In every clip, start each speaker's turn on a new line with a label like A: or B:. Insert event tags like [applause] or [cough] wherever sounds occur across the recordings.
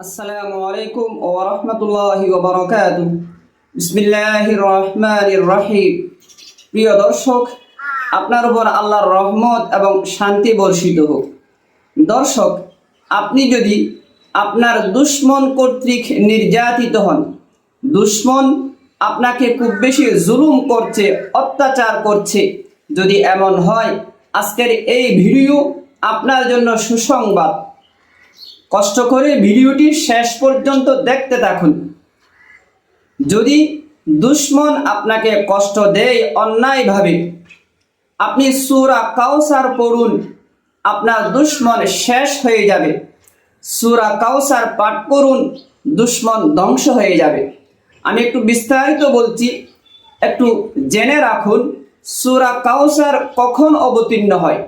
A: আসসালামু আলাইকুম ওয়া রাহমাতুল্লাহি ওয়া বারাকাতুহু। বিসমিল্লাহির রহমানির রহিম। প্রিয় দর্শক, আপনার উপর আল্লাহর রহমত এবং শান্তি বর্ষিত হোক। দর্শক, আপনি যদি আপনার দুশ্মন কর্তৃক নির্যাতিত হন, দুশ্মন আপনাকে খুব বেশি জুলুম করছে, অত্যাচার করছে, যদি এমন হয়, আজকের এই ভিডিও আপনার জন্য সুসংবাদ। কষ্ট করে ভিডিওটি শেষ পর্যন্ত দেখতে থাকুন। যদি দুশ্মন আপনাকে কষ্ট দেয় অন্যায়ভাবে, আপনি সুরা কাউসার পড়ুন, আপনার দুশ্মন শেষ হয়ে যাবে। সুরা কাউসার পাঠ করুন, দুশ্মন ধ্বংস হয়ে যাবে। আমি একটু বিস্তারিত বলছি, একটু জেনে রাখুন, সুরা কাউসার কখন অবতীর্ণ হয়?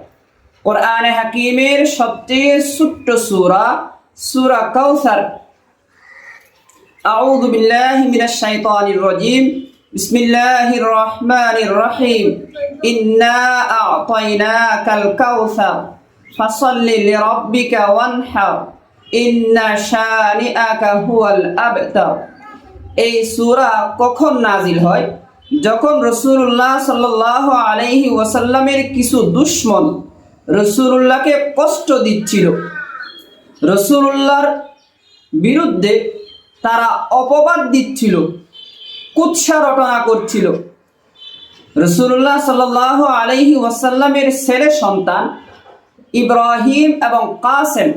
A: কোরআনে হাকিমের সবচেয়ে ছোট্ট সুরা সুরা কাউসার أعوذ بالله من الشيطان الرجيم بسم الله الرحمن الرحيم إنا أعطيناك الكوثر فصل لربك وانحر إن شانئك هو الأبتر এই সূরা কখন নাজিল হয় যখন রসুল্লাহ সাল্লাহ আলাইহি ওয়াসাল্লামের কিছু দুশ্মন রসুল্লাহকে কষ্ট দিচ্ছিল রসুল্লাহর বিরুদ্ধে তারা অপবাদ দিচ্ছিল, কুৎসা রটনা করছিল। রসুল্লাহ সাল আলহি ওয়াসাল্লামের ছেলে সন্তান ইব্রাহিম এবং কাসেম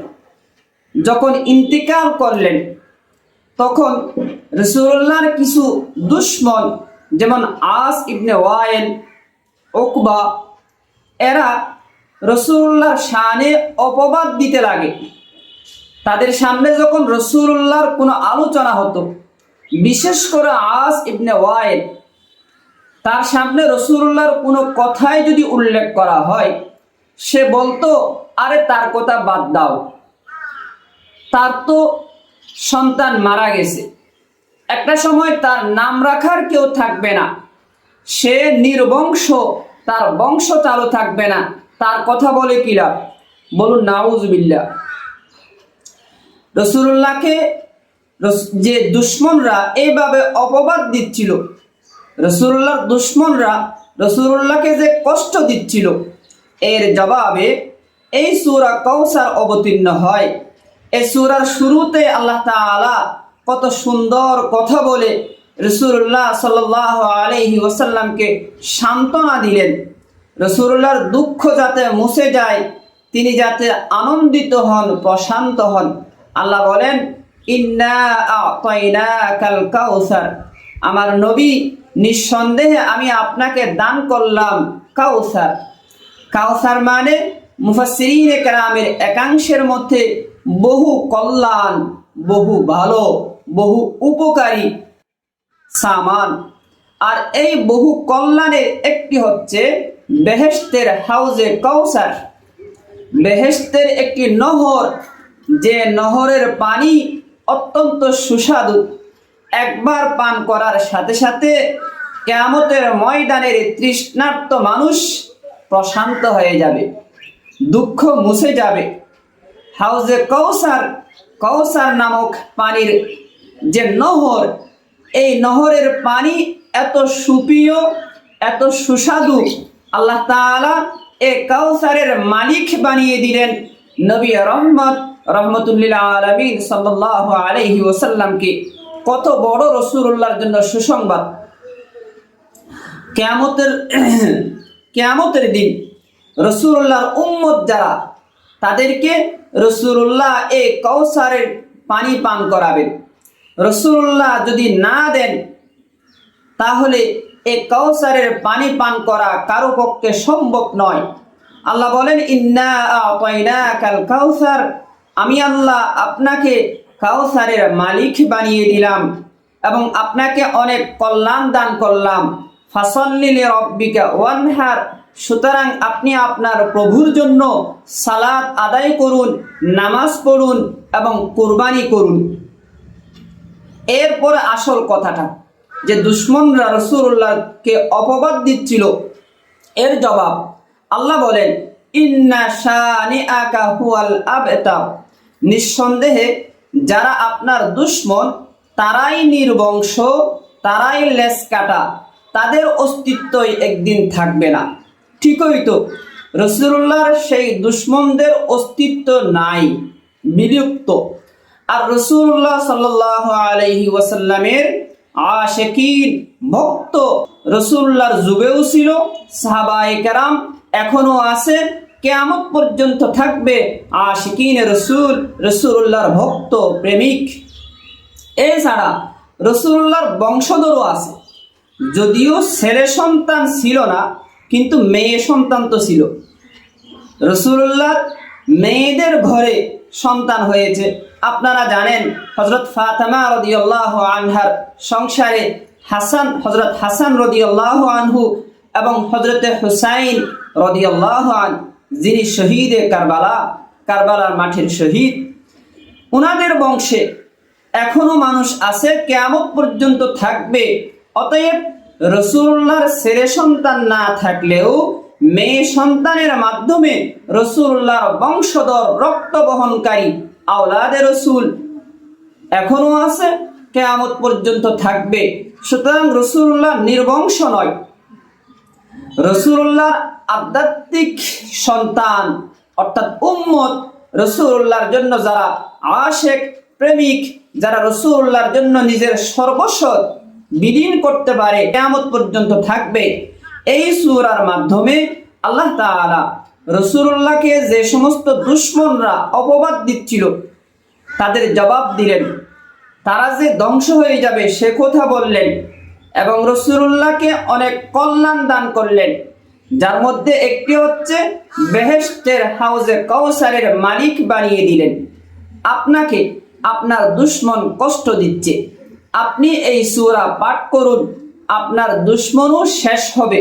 A: যখন ইন্তিকাল করলেন, তখন রসুল্লাহর কিছু দুশ্মন যেমন আস ইবনে ওয়ায়েল ওকবা এরা রসুল্লাহর শানে অপবাদ দিতে লাগে। তাদের সামনে যখন রসুল্লাহর কোনো আলোচনা হতো, বিশেষ করে আস ইবনে ওয়াইল, তার সামনে রসুল্লাহর কোনো কথাই যদি উল্লেখ করা হয়, সে বলতো, আরে তার কথা বাদ দাও। তার তো সন্তান মারা গেছে। একটা সময় তার নাম রাখার কেউ থাকবে না। সে নির্বংশ, তার বংশ চালু থাকবে না। তার কথা বলে কিরা বলুন নাউজ নাউজবিল্লা রসুল্লাহকে যে দুশ্মনরা এইভাবে অপবাদ দিচ্ছিল, রসুল্লাহর দুশ্মনরা রসুল্লাহকে যে কষ্ট দিচ্ছিল, এর জবাবে এই সুরা কৌসার অবতীর্ণ হয়। এই সুরার শুরুতে আল্লাহ তালা কত সুন্দর কথা বলে রসুল্লাহ সাল আলহি ওসাল্লামকে সান্ত্বনা দিলেন। রসুল্লাহর দুঃখ যাতে মুছে যায়, তিনি যাতে আনন্দিত হন, প্রশান্ত হন। আল্লাহ বলেন কাউসার। আমার নবী, নিঃসন্দেহে আমি আপনাকে দান করলাম কাউসার। কাউসার মানে মুফাসিরিন একাংশের মধ্যে বহু কল্যাণ, বহু ভালো, বহু উপকারী সামান। আর এই বহু কল্যাণের একটি হচ্ছে বেহেস্তের হাউজে কাউসার। বেহেস্তের একটি নহর যে নহরের পানি অত্যন্ত সুস্বাদু, একবার পান করার সাথে সাথে কেয়ামতের ময়দানের তৃষ্ণার্ত মানুষ প্রশান্ত হয়ে যাবে, দুঃখ মুছে যাবে। হাউজে কৌসার কৌসার নামক পানির যে নহর, এই নহরের পানি এত সুপ্রিয়, এত সুস্বাদু, আল্লাহ তাআলা এ কাউসারের মালিক বানিয়ে দিলেন নবী রহমত রহমতুল্লিল্লাহ আলমিন সাল্লাহ আলহি ওসাল্লামকে কত বড় রসুল্লাহর জন্য সুসংবাদ। কেয়ামতের [clears throat] কেয়ামতের দিন রসুল্লাহর উম্মত যারা, তাদেরকে রসুল্লাহ এ কৌসারের পানি পান করাবেন। রসুল্লাহ যদি না দেন, তাহলে এ কৌসারের পানি পান করা কারও পক্ষে সম্ভব নয়। আল্লাহ বলেন, ইন্না কাল কাউসার। আমি আল্লাহ আপনাকে কাউসারের মালিক বানিয়ে দিলাম এবং আপনাকে অনেক কল্যাণ দান করলাম। ফাসল্লিলে রব্বিকা ওয়ানহার। সুতরাং আপনি আপনার প্রভুর জন্য সালাদ আদায় করুন, নামাজ পড়ুন এবং কোরবানি করুন। এরপর আসল কথাটা, যে দুশ্মনরা রসুল্লাহকে অপবাদ দিচ্ছিল। এর জবাব, আল্লাহ বলেন, ইন্না শানি আকা হুয়াল আবতা নিঃসন্দেহে যারা আপনার দুশ্মন, তারাই নির্বংশ, তারাই লেস কাটা, তাদের অস্তিত্বই একদিন থাকবে না। ঠিকই তো রসুল্লাহর সেই দুশ্মনদের অস্তিত্ব নাই, বিলুপ্ত। আর রসুল্লাহ সাল্লাহ আলহি ওয়াসাল্লামের আশেকিন, ভক্ত রসুল্লাহর যুগেও ছিল, সাহাবায়ে কেরাম এখনও আছে কেয়ামত পর্যন্ত থাকবে আশিকিন রসুল রসুল্লাহর ভক্ত, প্রেমিক। এছাড়া রসুল্লাহর বংশধরও আছে। যদিও ছেলে সন্তান ছিল না, কিন্তু মেয়ে সন্তান তো ছিল। রসুল্লাহর মেয়েদের ঘরে সন্তান হয়েছে। আপনারা জানেন হজরত ফাতেমা রদিয়াল্লাহ আনহার সংসারে হাসান হজরত হাসান রদিয়াল্লাহ আনহু এবং হজরতে হুসাইন রদিয়াল্লাহ আন যিনি শহীদে কারবালা, কারবালার মাঠের শহীদ ওনাদের বংশে এখনও মানুষ আছে, কেয়ামত পর্যন্ত থাকবে। অতএব রসুল্লাহর ছেলে সন্তান না থাকলেও মেয়ে সন্তানের মাধ্যমে রসুল্লাহর বংশধর, রক্ত বহনকারী আওলাদে রসুল এখনও আছে, কেয়ামত পর্যন্ত থাকবে। সুতরাং রসুল্লাহ নির্বংশ নয়। রসুল্লাহর আধ্যাত্মিক সন্তান, অর্থাৎ উম্মত রসুল্লাহর জন্য যারা আশেক প্রেমিক, যারা রসুল্লাহর জন্য নিজের সর্বস্ব বিলীন করতে পারে, কেয়ামত পর্যন্ত থাকবে। এই সুরার মাধ্যমে আল্লাহ তাআলা রসুল্লাহকে যে সমস্ত দুশ্মনরা অপবাদ দিচ্ছিল, তাদের জবাব দিলেন, তারা যে ধ্বংস হয়ে যাবে সে কথা বললেন এবং রসুল্লাহকে অনেক কল্যাণ দান করলেন। যার মধ্যে একটি হচ্ছে বেহেস্টের হাউজে কৌসারের মালিক বানিয়ে দিলেন। আপনাকে আপনার দুশ্মন কষ্ট দিচ্ছে। আপনি এই সুরা পাঠ করুন, আপনার দুশ্মনও শেষ হবে।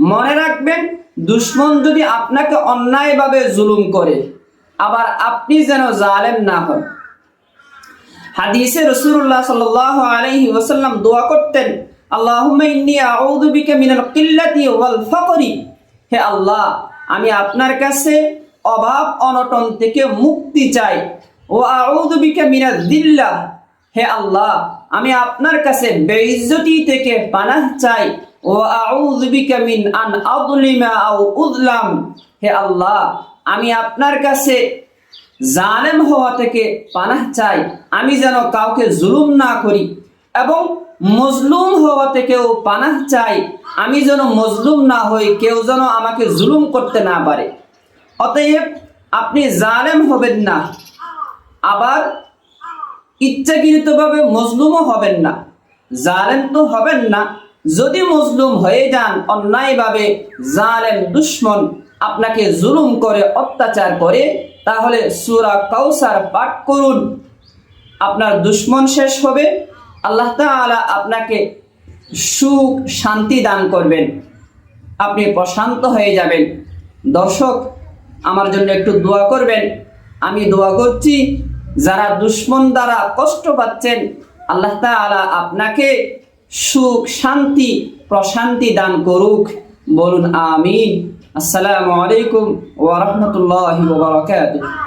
A: মনে রাখবেন, দুশ্মন যদি আপনাকে অন্যায়ভাবে জুলুম করে, আবার আপনি যেন জালেম না হন। হাদিসে রসুল্লাহ সাল্লাহ আলাইহি ওয়াসাল্লাম দোয়া করতেন হে আল্লাহ, আমি আপনার কাছে অভাব অনটন থেকে মুক্তি চাই। ও আউযু বিকা মিনাল দিল্লাহ হে আল্লাহ, আমি আপনার কাছে বেইজ্জতি থেকে পানাহ চাই। ও আউযু মিন আন আযলিমা আও উযলাম। হে আল্লাহ, আমি আপনার কাছে জালেম হওয়া থেকে পানাহ চাই। আমি যেন কাউকে জুলুম না করি। এবং মজলুম হওয়া থেকেও পানাহ চাই। আমি যেন মজলুম না হই, কেউ যেন আমাকে জুলুম করতে না পারে। অতএব আপনি জালেম হবেন না। আবার ইচ্ছাকৃতভাবে মজলুমও হবেন না। জালেম তো হবেন না। যদি মজলুম হয়ে যান, অন্যায়ভাবে জালেম দুশ্মন আপনাকে জুলুম করে, অত্যাচার করে, তাহলে সুরা কাউসার পাঠ করুন। আপনার দুশ্মন শেষ হবে। আল্লাহ তাআলা আপনাকে সুখ, শান্তি দান করবেন। আপনি প্রশান্ত হয়ে যাবেন। দর্শক, আমার জন্য একটু দোয়া করবেন। আমি দোয়া করছি, যারা দুশ্মন দ্বারা কষ্ট পাচ্ছেন, আল্লাহ তাআলা আপনাকে সুখ, শান্তি, প্রশান্তি দান করুক। বলুন আমিন। আসসালামু আলাইকুম ওয়া বারাকাতুহু।